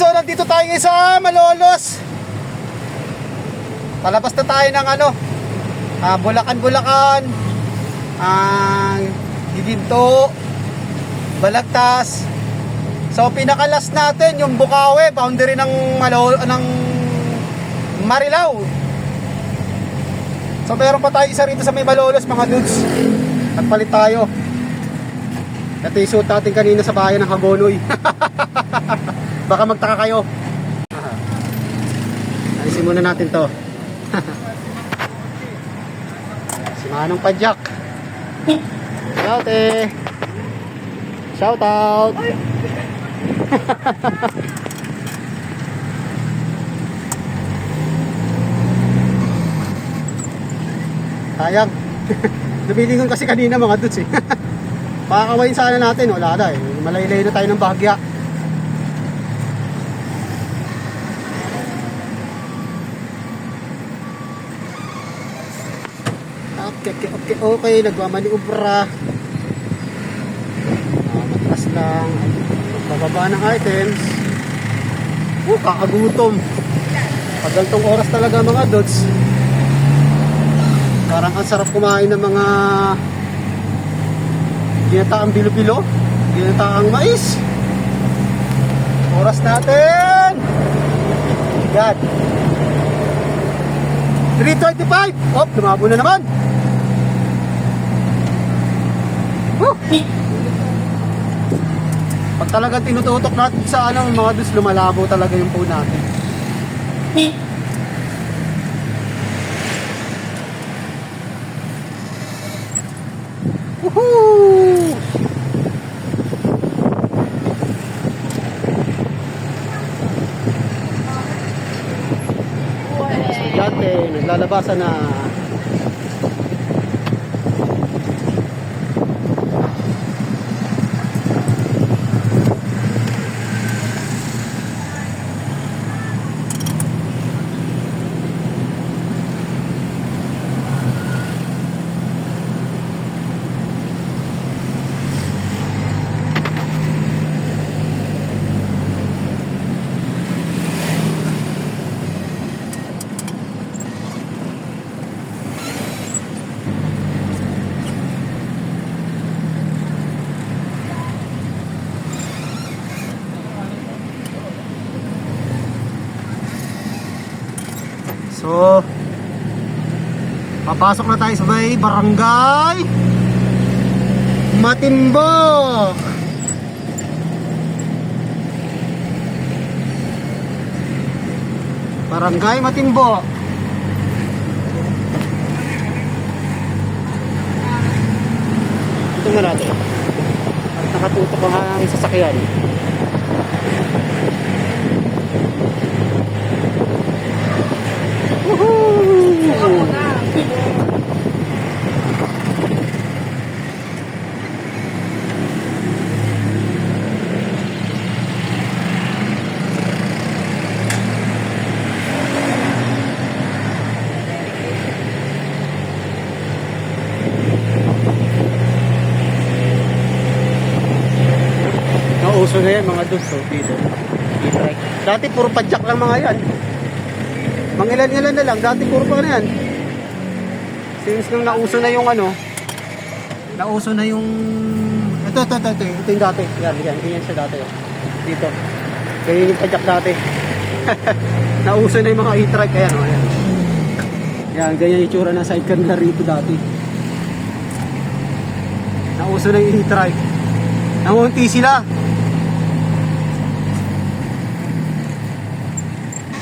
so nandito tayo ngayon sa Malolos. Palabas na tayo ng ano, ah, Bulacan-Bulacan, ang Giginto, Balagtas. So pinakalas natin yung Bukawe, boundary ng Malo ng Marilao. So meron pa tayo isa rito sa may Malolos mga dudes. Nagpalit tayo. Ito yung suot natin kanina sa bayan ng Hagonoy. Baka magtaka kayo. Alisin muna natin to. si Manong Padyak. Shout eh. Shout out. Sayang. Lumilingon kasi kanina mga dudes eh. Pakakawain sana natin, wala na eh. Malaylay na tayo ng bahagya. Okay, okay. Nagmamaniubra. Ah, matras lang. Bababa ng items. Oh, kakagutom. Pag ganitong oras talaga mga dots. Parang ang sarap kumain ng mga ginataang bilo-bilo, ginataang mais. Oras natin! Yan. 3.25! Oh, lumabo na naman! Woo! Pag talagang tinututok natin sa ano, mga dus, lumalabo talaga yung phone natin. Woohoo! Estudyante, naglalabasan na. So, papasok na tayo sa may barangay Matimbok. Barangay Matimbok. Nga natin. At nakatutok ang sasakyan. Nauso na yan mga dudes, so dito. E-trike. Dati puro padjak lang mga yan. Mangilan-ilan na lang, dati puro pa na yan. Since nung nauso na yung ano, nauso na yung, ito, ito, ito, ito, ito yung dati. Yan, yan, ganyan siya dati. Oh. Dito. Ganyan yung padjak dati. nauso na yung mga e-trike, ayan, oh, ayan. Yan, ganyan yung tsura ng sidecar nila rito dati. Nauso na yung e-trike. Nangunti sila.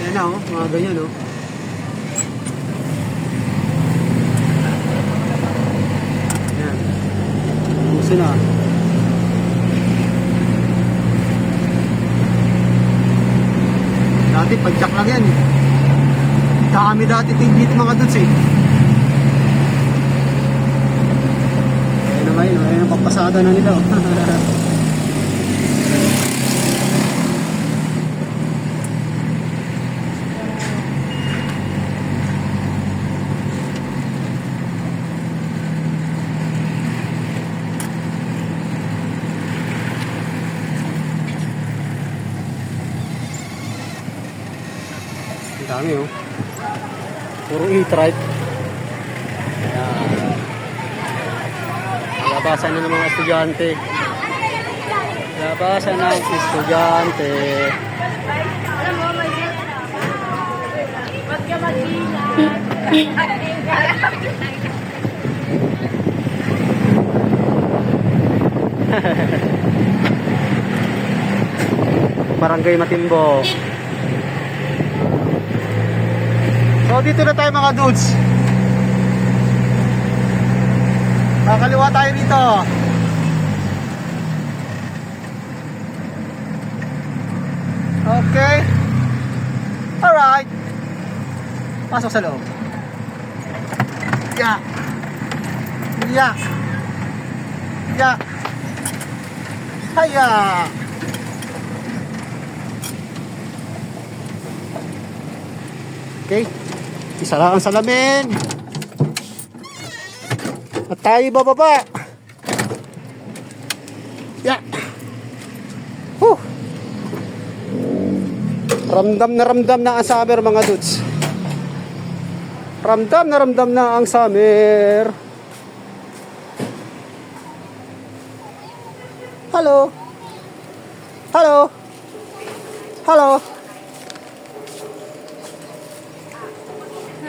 Yan na, oh, mga ganyan, oh. Na. Dati, padjak lang yan. Dami dati tingit mga dudes eh. Ayan na ngayon, ayan ang papasada na nila. Dami oh. Puro e-trike. Ayan. Labasan na ng mga estudyante. Labasan ng estudyante. Huwag ka mag-ingat. Barangay Matimbo. So dito na tayo mga dudes. Kakaliwa tayo dito. Okay. Alright. Pasok sa loob. Yeah. Yeah. Yeah. Hiya. Okay. Isa lang ang salamin. At tayo bababa. Yeah. Huh. Ramdam na ramdam na ang summer mga dudes. Ramdam na ramdam na ang summer. Hello. Hello. Hello.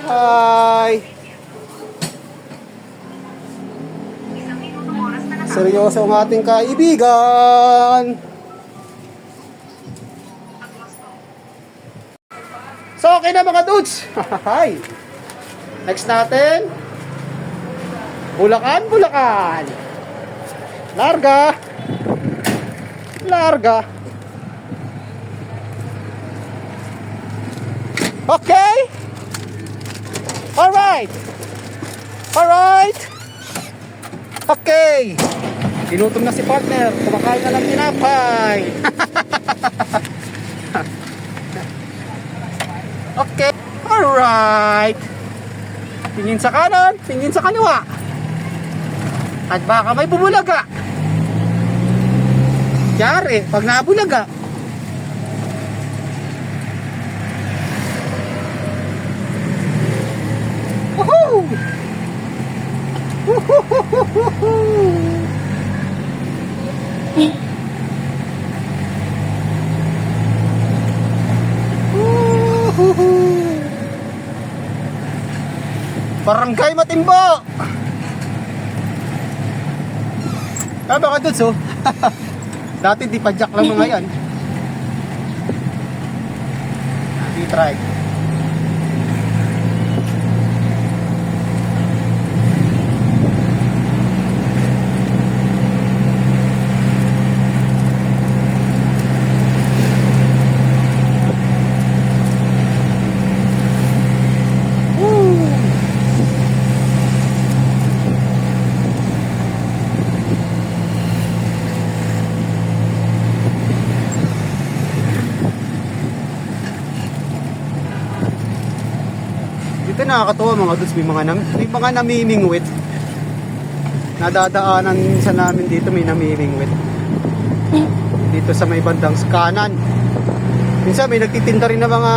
Hi. Seryoso ang ating kaibigan. So, okay na mga dudes. Hi. Next natin. Bulacan, Bulacan. Larga. Larga. Okay. Alright. Alright. Okay. Ginutom na si partner. Kumakain na lang tinapay. okay. Alright. Tingin sa kanan, tingin sa kaliwa. At baka may bubulaga. Yari, pag nabulaga, Woohoo! Woohoo! Barangay Matimbo! Ah, baka dudes. Dati di padyak lang mga yan. Di try. Nakakatuwa mga dudes, may mga, nam, may mga namimingwit. Nadadaanan sa namin dito may namimingwit. Dito sa may bandang kanan. Minsan may nagtitinda rin na mga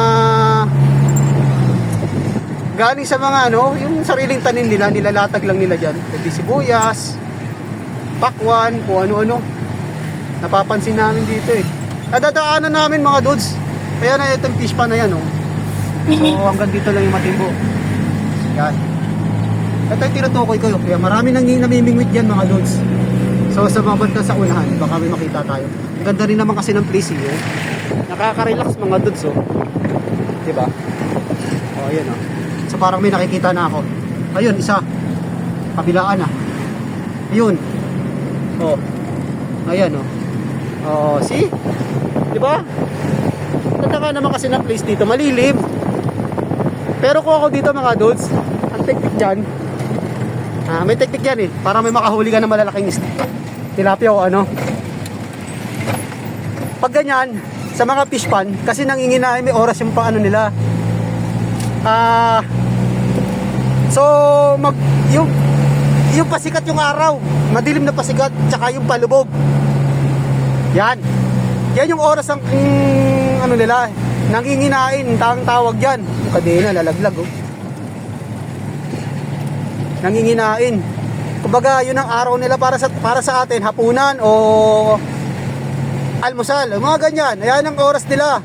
galing sa mga ano, yung sariling tanim nila, nilalatag lang nila dyan. Pwede sibuyas, pakwan, kung ano-ano. Napapansin namin dito eh. Nadadaanan namin mga dudes. Kaya na itong fish pa na yan oh. So hanggang dito lang yung matimbo. Yan. Ito yung tinutukoy ko. Kaya marami nang namimingwit dyan mga lods. So sa mga banda sa unahan, baka may makita tayo. Ang ganda rin naman kasi ng place eh. Nakaka-relax mga lods oh. Diba? Oh, ayan oh. So parang may nakikita na ako. Ayun, isa. Kabilaan ah. Ayun. Oh. Ayan oh. Oh, see? Diba? Tataka naman kasi ng place dito, malilim. Pero kung ako dito mga dudes, ang teknik dyan, ah, may teknik yan eh, para may makahuli ka ng malalaking. Tilapia o ano. Pag ganyan, sa mga fish pan, kasi nanginginain may oras yung paano nila. Ah, so, mag, yung, yung pasikat yung araw, madilim na pasikat, tsaka yung palubog. Yan. Yan yung oras ang mm, ano nila, Nanginginain, tang tawag yan. Yung kadena, lalaglag oh. Nanginginain. Kumbaga, yun ang araw nila para sa para sa atin, hapunan o almusal, mga ganyan. Ayan ang oras nila.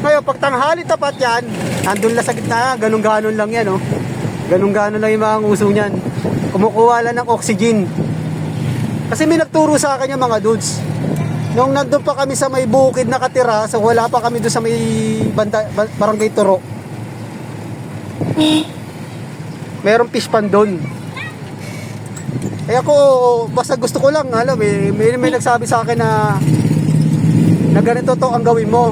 Ngayon, pag tanghali tapat yan, andun lang sa gitna, ganun-ganon lang yan, oh. Ganun-ganon lang yung mga uso niyan. Kumukuha lang ng oxygen. Kasi may nagturo sa akin yung mga dudes. Nung nandun pa kami sa may bukid nakatira, so wala pa kami doon sa may banda, ba- barangay Turo. Merong fish pan doon. Eh ako, basta gusto ko lang, alam eh, may, may nagsabi sa akin na na ganito to ang gawin mo.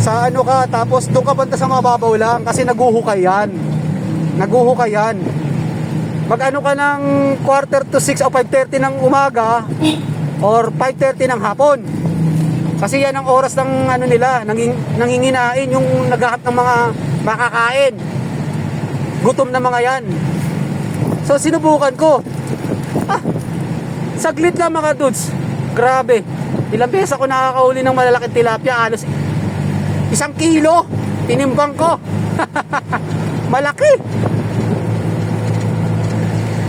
Sa ano ka, tapos doon ka banda sa mababaw lang kasi naguhukay yan. Naguhukay yan. Mag ano ka ng quarter to 6 o 5.30 ng umaga or 5.30 ng hapon. Kasi yan ang oras ng ano nila, nanging, nanginginain yung naghahat ng mga makakain. Gutom na mga yan. So sinubukan ko. Ah, saglit lang mga dudes. Grabe. Ilang beses ako nakakahuli ng malalaking tilapia. Alos isang kilo. Tinimbang ko. Malaki.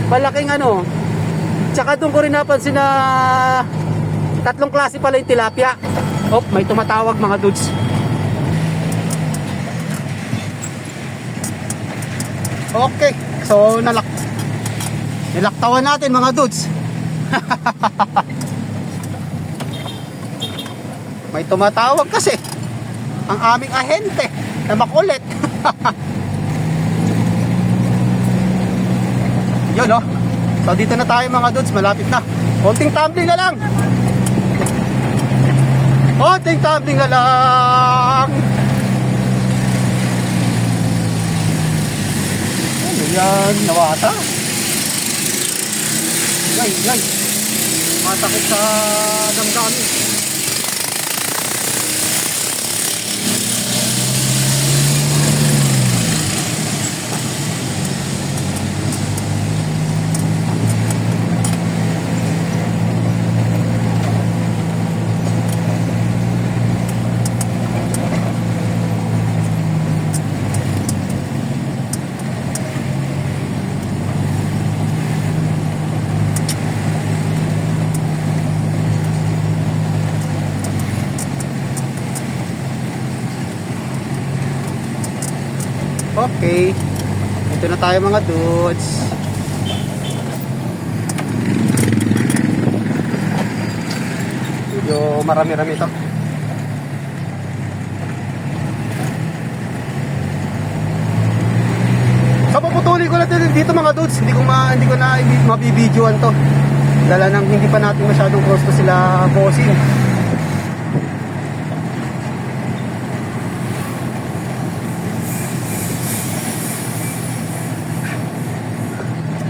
Malaking ano. Tsaka doon ko rin napansin na tatlong klase pala yung tilapia. Oh, may tumatawag mga dudes. Okay. So, nalak nilaktawan natin mga dudes. may tumatawag kasi ang aming ahente na makulit. Yun oh. So dito na tayo mga dudes, malapit na. Konting tumbling na lang. Konting tumbling na lang. Ano yan? Nawata? Yay, yay. Matakot sa damdamin. Okay. Ito na tayo mga dudes. Medyo marami-rami ito. Sa puputuli ko na din dito mga dudes, hindi ko ma hindi ko na mabibidyoan to. Dala nang hindi pa natin masyadong gusto sila bossing.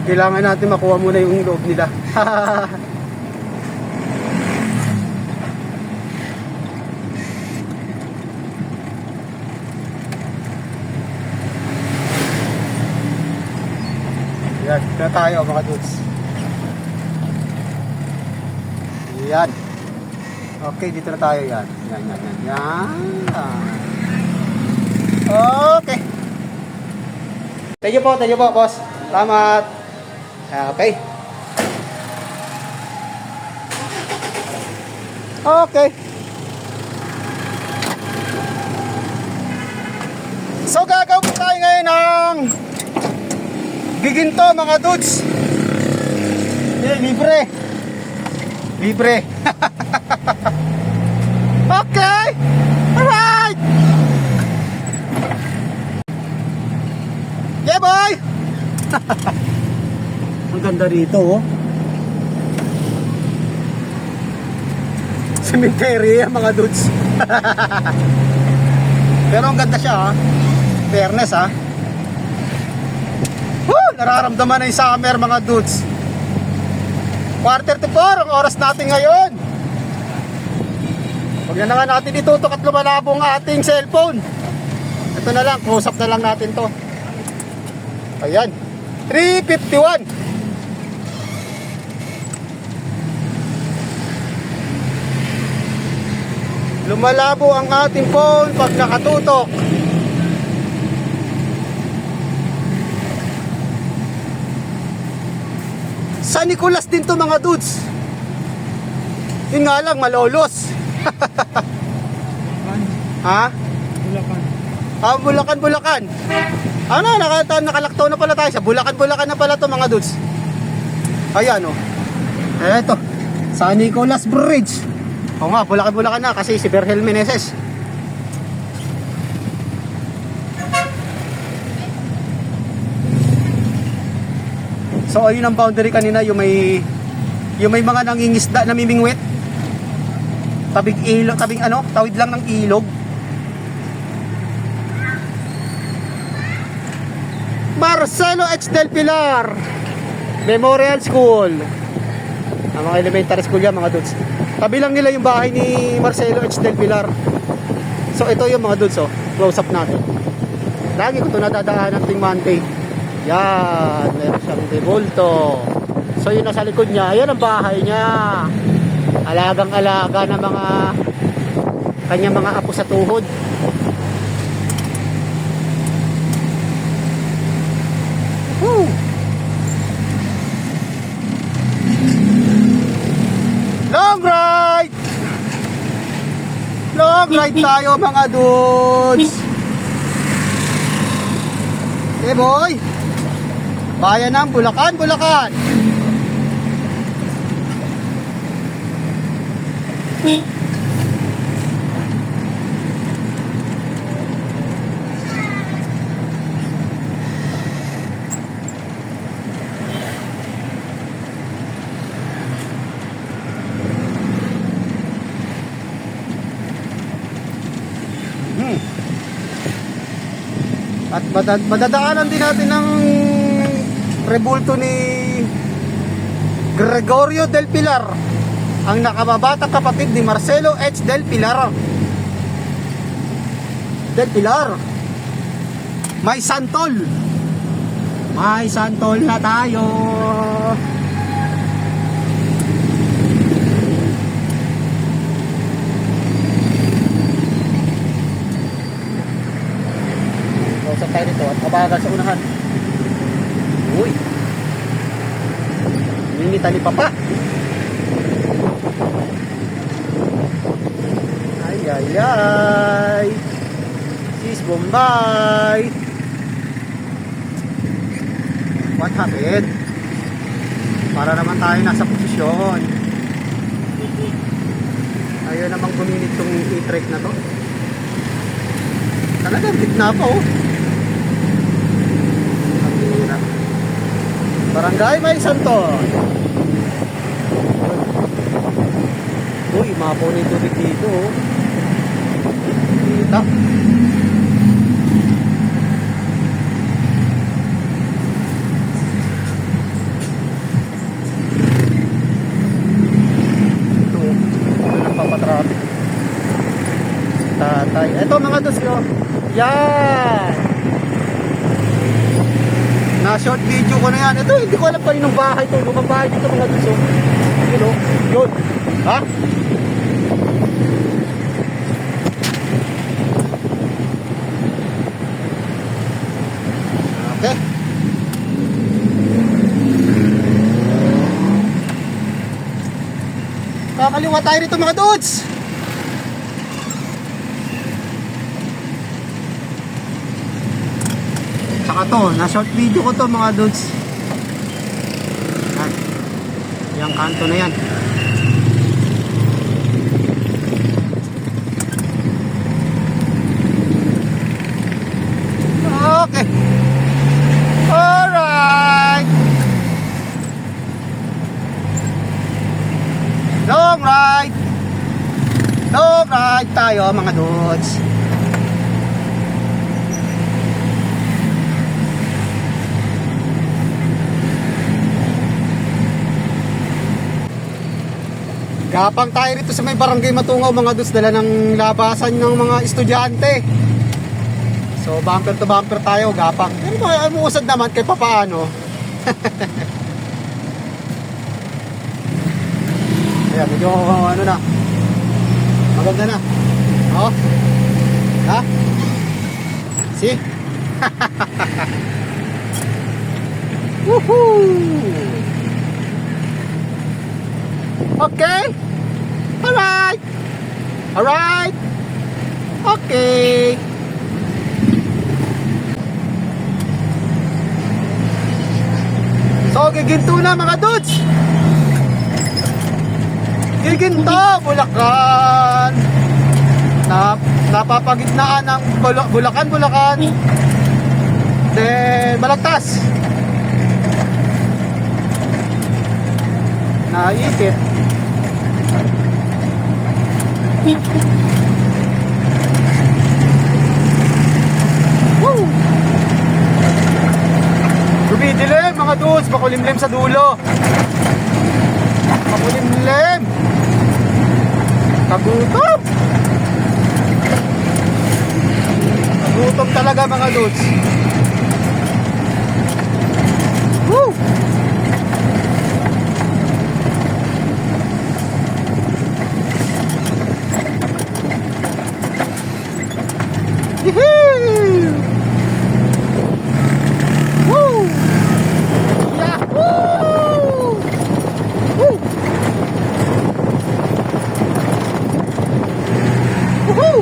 Kailangan natin makuha muna yung loob nila. Yan, na tayo mga dudes. Yan. Okay, dito na tayo yan. Yan, yan, yan. Yan. Okay. Thank po, thank po, boss. Salamat. Okay. Okay. So gagawin tayo ngayon ng giginto mga dudes. Eh, libre. Libre. okay. Alright. Yeah, boy. Ang ganda rito, oh. Cemetery, ah, mga dudes. Pero ang ganda siya, ha. Fairness, ha. Woo! Nararamdaman na yung summer, mga dudes. Quarter to four, ang oras natin ngayon. Huwag na nga natin itutok at lumalabo ang ating cellphone. Ito na lang, close up na lang natin to. Ayan. 351. Lumalabo ang ating phone pag nakatutok. Sa Nicolas din to mga dudes. Yun nga lang, malolos. ha? Bulacan. Ah, Bulacan, Bulacan. Ano, nakata nakalaktaw na pala tayo sa Bulacan, Bulacan na pala to mga dudes. Ayan oh. Eto, sa Nicolas Bridge. Oo nga, Bulacan, Bulacan na kasi si Berhel Meneses. So ayun ang boundary kanina yung may yung may mga nangingisda na mimingwit. Tabing ilog, tabing ano, tawid lang ng ilog. Marcelo H. Del Pilar Memorial School ang mga elementary school yan mga dudes tabi lang nila yung bahay ni Marcelo H. Del Pilar. So ito yung mga dudes oh close up natin. Lagi ko ito nadadaanan ting Monday yan meron siyang debulto. So yun nasa likod niya. Yan ang bahay niya. Alagang alaga ng mga kanyang mga apo sa tuhod Woo! Long ride! Long ride tayo mga dudes! Eh boy! Bayan ng Bulacan, Bulacan! Madad madadaanan din natin ng rebulto ni Gregorio del Pilar, ang nakababatang kapatid ni Marcelo H. del Pilar. Del Pilar. May santol. May santol na tayo. Kabagal sa unahan. Uy! Ninita ni Papa. Ay, ay, ay. Sis Bombay. What happened? Para naman tayo nasa posisyon. Ayaw namang kuminit tong e-trek na to. Talagang gitna pa oh. Ang hirap. Barangay May Santon. Uy, mapo tubig dito. oh. Kita. Ito, wala nagpapatraffic. Si tatay. Ito mga dos ko. Yan! Na short video ko na yan. Ito, hindi ko alam kaninong bahay to. Lumang bahay dito mga dos. oh. Yun o. Yun. Ha? Okay. Kakaliwa tayo rito mga dudes. Saka to, na short video ko to mga dudes. Yan. Yung kanto na yan. Okay. Alright. Long ride. Long ride tayo mga dudes. Gapang tayo rito sa may barangay Matungaw mga dus dala ng labasan ng mga estudyante. So bumper to bumper tayo, gapang. Pero mga umuusad naman kahit papaano. Ayan, medyo ano na. Maganda na. Oh. Ha? See? Woohoo! Okay. Alright. Okay. So, giginto na mga dudes. Giginto, Bulacan. Na, napapagitnaan ng Bula- Bulacan, Bulacan. Then, Balagtas. Naikit. Woo! Dumidilim mga dudes, makulimlim sa dulo. Makulimlim. Kagutom. Kagutom talaga mga dudes. Woo! Yee-hoo! Woo! Yahoo! Woo! Woohoo!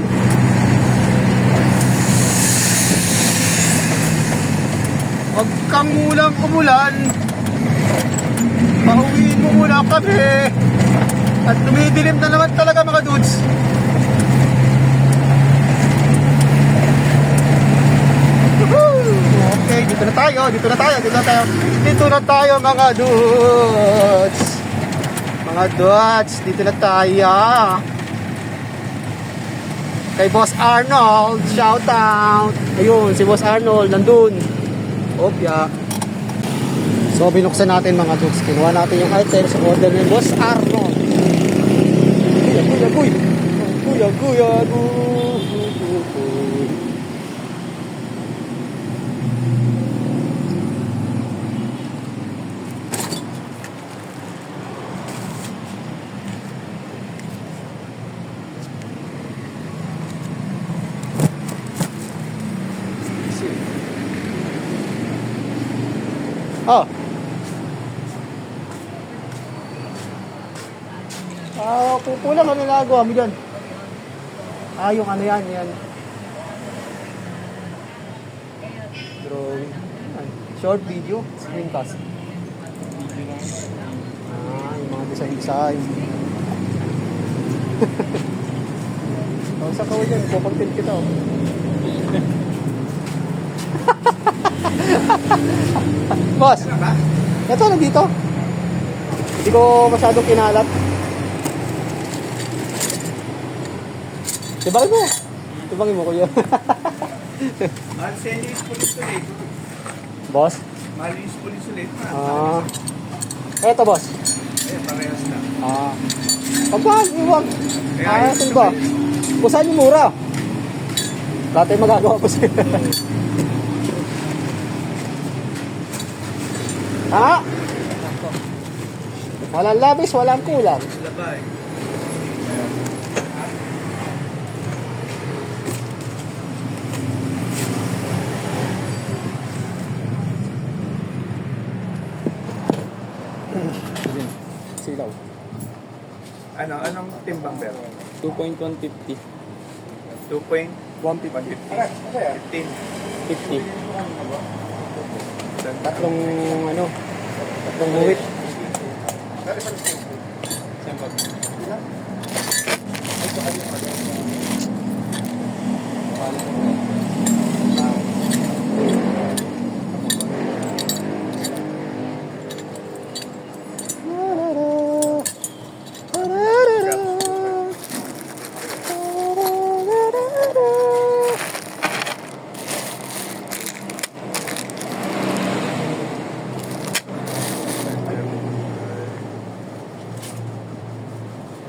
Huwag kang mulang umulan. Pauwiin mo muna kami. At dumidilim na naman talaga mga dudes. Okay, dito na tayo, dito na tayo, dito na tayo. Dito na tayo mga dudes. Mga dudes, dito na tayo. Kay Boss Arnold, shout out. Ayun, si Boss Arnold nandun. Opya. So binuksan natin mga dudes. Kinuha natin yung items sa order ni Boss Arnold. Kuya, kuya, kuya. Kuya, kuya, kuya. Oh. Ah, pupo lang ano nagawa mo dyan? Ah, yung ano yan, yan. Drawing. Short video, screencast. Ah, yung mga design-design. oh, sa kawal yan, pupuntin kita oh. Boss, ito nandito. Hindi ko masyadong kinalat. Tibangin mo. Tibangin mo, kuya. Mahal sa inyo is police ulit. boss? Mahal yung police ulit. Ah. eto, boss. Ayan, parehas na. Ah. Pagpahal, iwag. Eh, Ah, ayos ito ba? Kung saan yung mura? Dati magagawa ko sa'yo. ha? Walang labis, walang kulang. Labay. Ano, anong timbang pero? 2.150. 2 point? 150. 150. 50. Tatlong ano, tatlong buwit.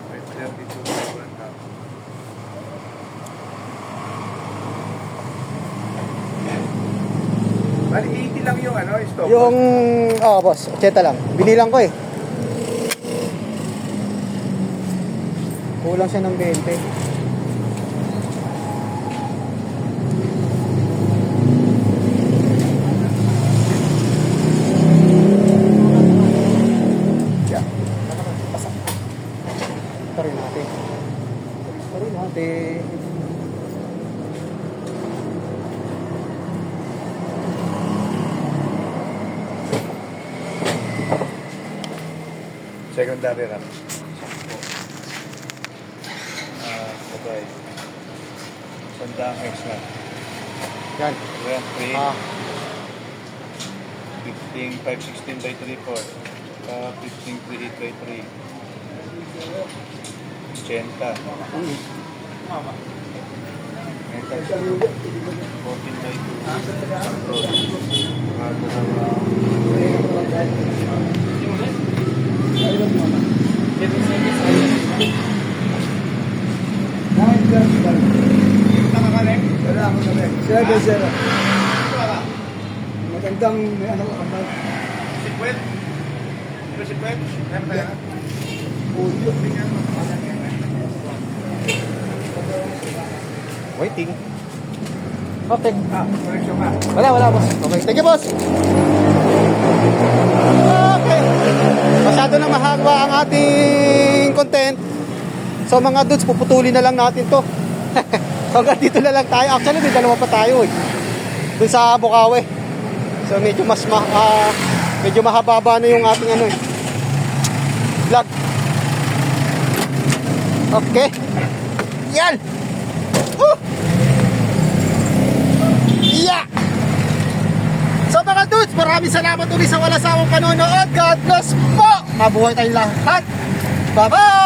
May 32 na half. Bali, 80 lang yung oh boss, 80 lang. Binilang ko eh. Kulang siya ng 20. Secondary. Sampo. Ah, sabay. Sandang extra. Yan. Ayan, 3. Ah, 15, 516 by 3, 4. Uh, 15, 38 by 3. 80. mm. Metal 14 by 2. Control. Ah, dalawa. Wala ako sabi. Zero, zero. Magandang may ano ka Sikwet? Ano sikwet? Ano kaya? Audio. Waiting. Okay. Ah, correction ka. Wala, wala, boss. Okay. Thank you, boss. Masyado na mahaba ang ating content. So mga dudes, puputulin na lang natin to. so hanggang dito na lang tayo. Actually, may dalawa pa tayo eh. Dun sa Bukawe. So medyo mas ma ah, medyo mahaba na yung ating ano eh. Vlog. Okay. Yan. Woo! Yeah! Dudes, maraming salamat ulit sa wala sawang panonood. God bless po! Mabuhay tayong lahat. Bye-bye!